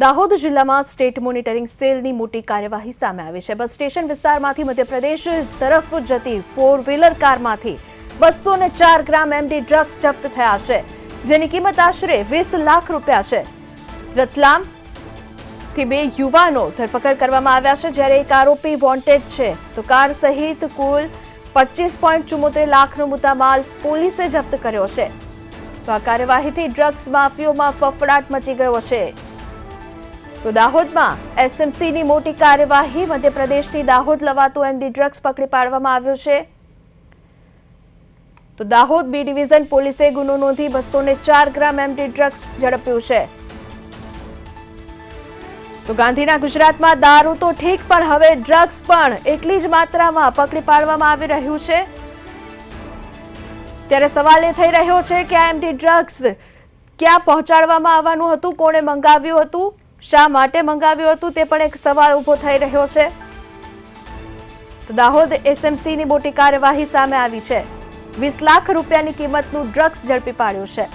દાહોદ જિલ્લામાં state monitoring સેલની મોટી કાર્યવાહી સામે આવી છે. બસ સ્ટેશન વિસ્તારમાંથી મધ્યપ્રદેશ તરફ જતી ફોર વ્હીલર કારમાંથી બસો ને ચાર ગ્રામ એમડી ડ્રગ્સ જપ્ત થયા છે, જેની કિંમત આશરે વીસ લાખ રૂપિયા છે. રતલામથી બે યુવાનો ધરપકડ કરવામાં આવ્યા છે, જ્યારે એક આરોપી વોન્ટેડ છે. તો કાર સહિત કુલ પચીસ પોઈન્ટ ચુમ્મોતેર લાખનો મુદ્દામાલ પોલીસે જપ્ત કર્યો છે. તો આ કાર્યવાહીથી ડ્રગ્સ માફિયોમાં ફફડાટ મચી ગયો છે. તો દાહોદમાં એસએમસીની મોટી કાર્યવાહી મધ્યપ્રદેશથી દાહોદ લવાતું એમડી ડ્રગ્સ પકડી પાડવામાં આવ્યું છે. તો દાહોદ બી ડિવિઝન પોલીસે ગુનો નોંધી બસો ચાર ગ્રામ એમડી ડ્રગ્સ ઝડપ્યું છે. તો ગાંધીના ગુજરાતમાં દારૂ તો ઠીક, પણ હવે ડ્રગ્સ પણ એટલી જ માત્રામાં પકડી પાડવામાં આવી રહ્યું છે. ત્યારે સવાલ એ થઈ રહ્યો છે કે આ એમડી ડ્રગ્સ ક્યાં પહોંચાડવામાં આવવાનું હતું, કોણે મંગાવ્યું હતું? શા માટે મંગાવ્યું હતું તે પણ એક સવાલ ઊભો થઈ રહ્યો છે. તો દાહોદ એસએમસીની મોટી કાર્યવાહી સામે આવી છે. વીસ લાખ રૂપિયાની કિંમતનું ડ્રગ્સ ઝડપી પાડ્યું છે.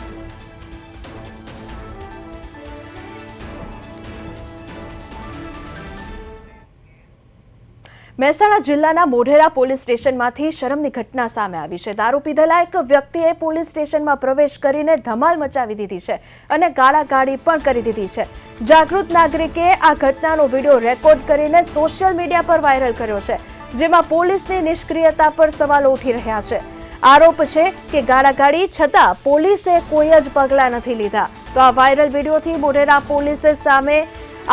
મહેસાણા જિલ્લાના મોઢેરા પોલીસ સ્ટેશનમાંથી શરમની ઘટના સામે આવી છે. દારૂ પીધેલા એક વ્યક્તિએ પોલીસ સ્ટેશનમાં પ્રવેશ કરીને ધમાલ મચાવી દીધી છે અને ગાળાગાળી પણ કરી દીધી છે. જાગૃત નાગરિકે આ ઘટનાનો વીડિયો રેકોર્ડ કરીને સોશિયલ મીડિયા પર વાયરલ કર્યો છે, જેમાં પોલીસની નિષ્ક્રિયતા પર સવાલો ઉઠી રહ્યા છે. આરોપ છે કે ગાળાગાળી છતાં પોલીસે કોઈ જ પગલાં નથી લીધા. તો આ વાયરલ વિડીયોથી મોઢેરા પોલીસે સામે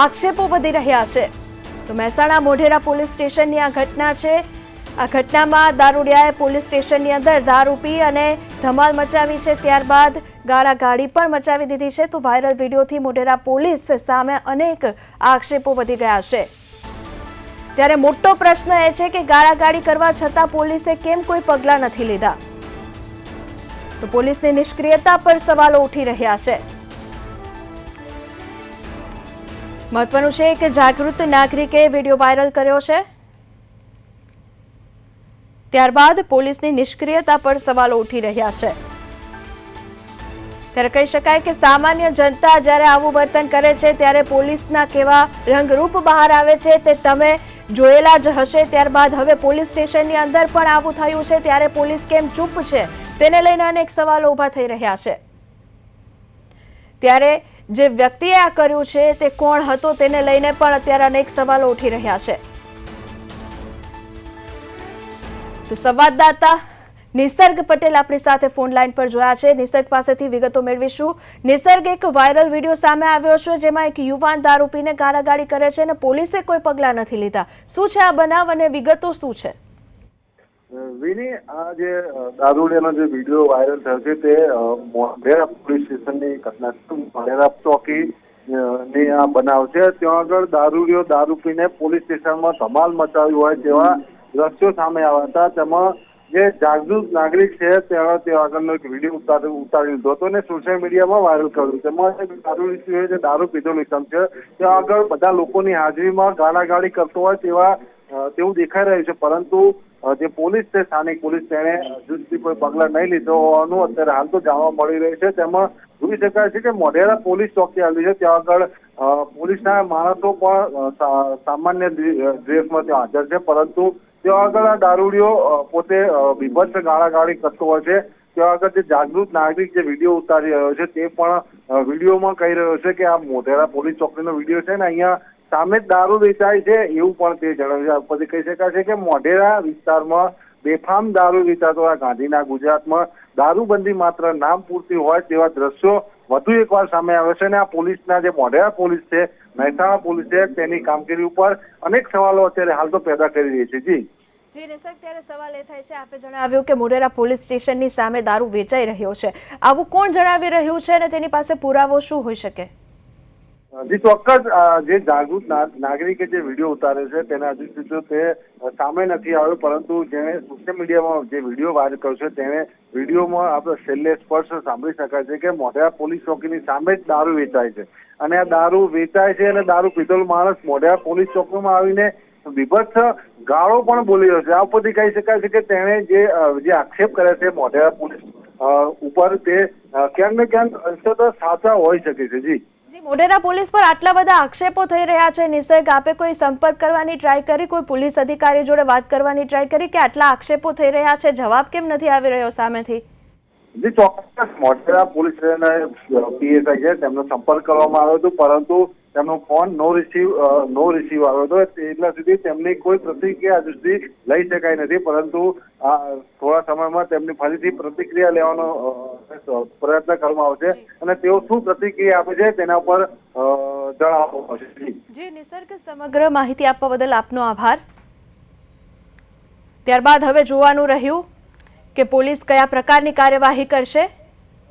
આક્ષેપો વધી રહ્યા છે. તો મહેસાણા મોઢેરા પોલીસ સ્ટેશનની આ ઘટના છે. આ ઘટનામાં દારૂડિયાએ પોલીસ સ્ટેશનની અંદર દારૂ પી અને ધમાલ મચાવી છે. ત્યારબાદ ગાળાગાળી પણ મચાવી દીધી છે. તો વાયરલ વિડીયોથી મોઢેરા પોલીસ સામે અનેક આક્ષેપો વધી ગયા છે. ત્યારે મોટો પ્રશ્ન એ છે કે ગાળાગાળી કરવા છતાં પોલીસે કેમ કોઈ પગલાં નથી લીધા? તો પોલીસની નિષ્ક્રિયતા પર સવાલો ઉઠી રહ્યા છે. મહત્વનું છે કે જાગૃત નાગરિકે વીડિયો વાયરલ કર્યો છે. ત્યારબાદ પોલીસની નિષ્ક્રિયતા પર સવાલો ઉઠી રહ્યા છે. ત્યારે કહી શકાય કે સામાન્ય જનતા જ્યારે આવું વર્તન કરે છે ત્યારે પોલીસના કેવા રંગરૂપ બહાર આવે છે તે તમે જોયેલા જ હશે. ત્યારબાદ હવે પોલીસ સ્ટેશનની અંદર પણ આવું થયું છે ત્યારે પોલીસ કેમ ચૂપ છે? તેને લઈને અનેક સવાલો ઊભા થઈ રહ્યા છે. ત્યારે જે વ્યક્તિએ આ કર્યું છે, તે કોણ હતો તેને લઈને પણ અત્યારે અનેક સવાલો ઉઠી રહ્યા છે. તો સંવાદદાતા નિસર્ગ પટેલ આપણી સાથે ફોન લાઈન પર જોયા છે. નિસર્ગ પાસેથી વિગતો મેળવીશું. નિસર્ગ એક વાયરલ વીડિયો સામે આવ્યો છે, જેમાં એક યુવાન દારૂ પીને ગાળાગાળી કરે છે અને પોલીસે કોઈ પગલાં નથી લીધા. શું છે આ બનાવ અને વિગતો શું છે? વિની આ જે દારૂડિયાનો જે વીડિયો વાયરલ થયો છે તે મોઢેરા પોલીસ સ્ટેશનની ઘટના છે મોઢેરા ચોકી ની આ બનાવ છે. ત્યાં આગળ દારૂડિયો દારૂ પીને પોલીસ સ્ટેશનમાં ધમાલ મચાવી હોય તેવા દ્રશ્યો સામે આવ્યા હતા. તેમાં જે જાગૃત નાગરિક છે ત્યાં તે આગળનો એક વીડિયો ઉતારી ઉતારી લીધો હતો અને સોશિયલ મીડિયામાં વાયરલ કર્યું તેમાં દારૂ જે દારૂ પીધો નિકમ છે, ત્યાં આગળ બધા લોકોની હાજરીમાં ગાળાગાળી કરતો હોય તેવા તેવું દેખાઈ રહ્યું છે. પરંતુ જે પોલીસ છે, સ્થાનિક પોલીસ, તેણે હજુ સુધી કોઈ પગલાં નહીં લીધો હોવાનું અત્યારે હાલ તો જાણવા મળી રહ્યું છે. તેમાં જોઈ શકાય છે કે મોઢેરા પોલીસ ચોકી આવી છે. ત્યાં આગળ પોલીસના માણસો પણ સામાન્ય ડ્રે- ડ્રેસમાં ત્યાં હાજર છે. પરંતુ ત્યાં આગળ આ દારૂડીઓ પોતે બીભત્સ ગાળાગાળી કરતો હોય છે. ત્યાં આગળ જે જાગૃત નાગરિક જે વીડિયો ઉતારી રહ્યો છે, તે પણ વિડીયોમાં કહી રહ્યો છે કે આ મોઢેરા પોલીસ ચોકીનો વીડિયો છે ને, અહીંયા સામે જ દારૂ વેચાય છે એવું પણ તે જણાવ્યું પછી કહી શકાય છે કે મોઢેરા વિસ્તારમાં બેફામ દારૂ વેચાતો આ ગાંધીના ગુજરાતમાં દારૂબંધી માત્ર નામ પૂરતી હોય તેવા દ્રશ્યો વધુ એકવાર સામે આવે છે અને આ પોલીસના જે મોઢેરા પોલીસ છે, મહેસાણા પોલીસ છે, તેની કામગીરી ઉપર અનેક સવાલો અત્યારે હાલ તો પેદા કરી રહી છે. જી. જી નિસર્ગ ત્યારે સવાલ એ થાય છે, આપે જણાવ્યું કે મોઢેરા પોલીસ સ્ટેશનની સામે દારૂ વેચાઈ રહ્યો છે. આવું કોણ જણાવી રહ્યું છે અને તેની પાસે પુરાવો શું હોઈ શકે? જી, ચોક્કસ જે જાગૃત નાગરિકે જે વીડિયો ઉતાર્યો છે, તેના હજુ સુધી તે સામે નથી આવ્યો, પરંતુ જેણે સોશિયલ મીડિયામાં જે વીડિયો વાયરલ કર્યો છે, તેણે વિડીયોમાં આપણે છેલ્લે સ્પષ્ટ સાંભળી શકાય છે કે મોઢેરા પોલીસ ચોકીની સામે જ દારૂ વેચાય છે. અને આ દારૂ વેચાય છે અને દારૂ પીધેલો માણસ, મોઢેરા પોલીસ ચોકીમાં આવીને વિભત્સ ગાળો પણ બોલી રહ્યો છે. આ ઉપરથી કહી શકાય છે કે તેણે જે જે આક્ષેપ કર્યા છે મોઢેરા પોલીસ ઉપર તે ક્યાંક ને ક્યાંક અંશત સાચા હોઈ શકે છે. જી. મોઢેરા પોલીસ પર આટલા બધા આક્ષેપો થઈ રહ્યા છે. નિસર્ગ આપે કોઈ સંપર્ક કરવાની ટ્રાય કરી, કોઈ પોલીસ અધિકારી જોડે વાત કરવાની ટ્રાય કરી કે આટલા આક્ષેપો થઈ રહ્યા છે? જવાબ કેમ નથી આવી રહ્યો સામેથી? જે મોઢેરા પોલીસ સંપર્ક કરવામાં આવ્યો હતો, પરંતુ તેમનો ફોન નો રિસીવ નો રિસીવ આવ્યો હતો. એટલા સુધી તેમની કોઈ પ્રતિક્રિયા હજુ સુધી લઈ શકાય નથી. પરંતુ થોડા સમયમાં તેમની ફરીથી પ્રતિક્રિયા લેવાનો પ્રયત્ન કરવામાં આવશે અને તેઓ શું પ્રતિક્રિયા આપે છે તેના પર જણાવવામાં આવશે. જી, નિસર્ગ સમગ્ર માહિતી આપવા બદલ આપનો આભાર. ત્યારબાદ હવે જોવાનું રહ્યું કે પોલીસ કયા પ્રકારની કાર્યવાહી કરશે.